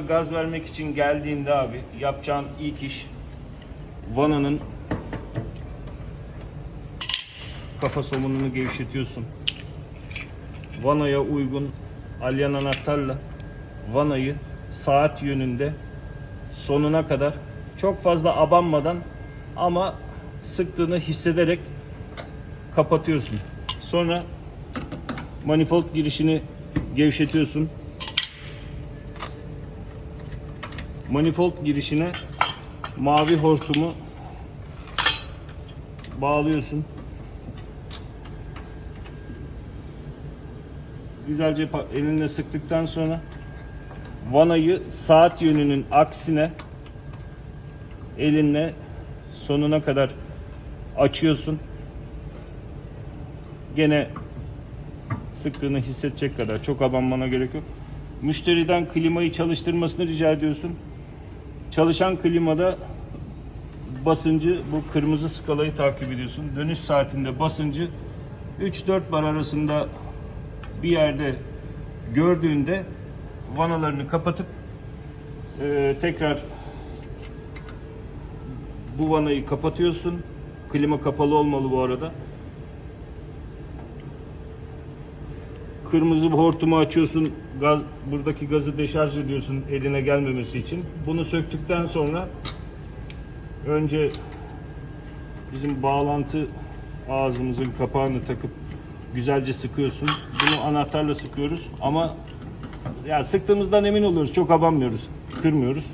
Gaz vermek için geldiğinde abi yapacağın ilk iş vananın kafa somununu gevşetiyorsun. Vanaya uygun alyan anahtarla vanayı saat yönünde sonuna kadar çok fazla abanmadan ama sıktığını hissederek kapatıyorsun. Sonra manifold girişini gevşetiyorsun. Manifold girişine mavi hortumu bağlıyorsun. Güzelce elinle sıktıktan sonra vanayı saat yönünün aksine elinle sonuna kadar açıyorsun. Gene sıktığını hissedecek kadar çok abanmana gerek yok. Müşteriden klimayı çalıştırmasını rica ediyorsun. Çalışan klimada basıncı bu kırmızı skalayı takip ediyorsun. Dönüş saatinde basıncı 3-4 bar arasında bir yerde gördüğünde vanalarını kapatıp e, tekrar bu vanayı kapatıyorsun. Klima kapalı olmalı bu arada. Kırmızı hortumu açıyorsun. Gaz, buradaki gazı deşarj ediyorsun eline gelmemesi için. Bunu söktükten sonra önce bizim bağlantı ağzımızın kapağını takıp güzelce sıkıyorsun. Bunu anahtarla sıkıyoruz ama ya sıktığımızdan emin oluyoruz. Çok abanmıyoruz. Kırmıyoruz.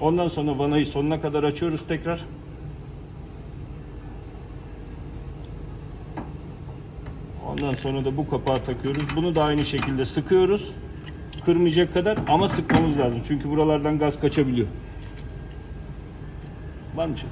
Ondan sonra vanayı sonuna kadar açıyoruz tekrar. Ondan sonra da bu kapağı takıyoruz. Bunu da aynı şekilde sıkıyoruz. Kırmayacak kadar ama sıkmamız lazım. Çünkü buralardan gaz kaçabiliyor. Var mı şey?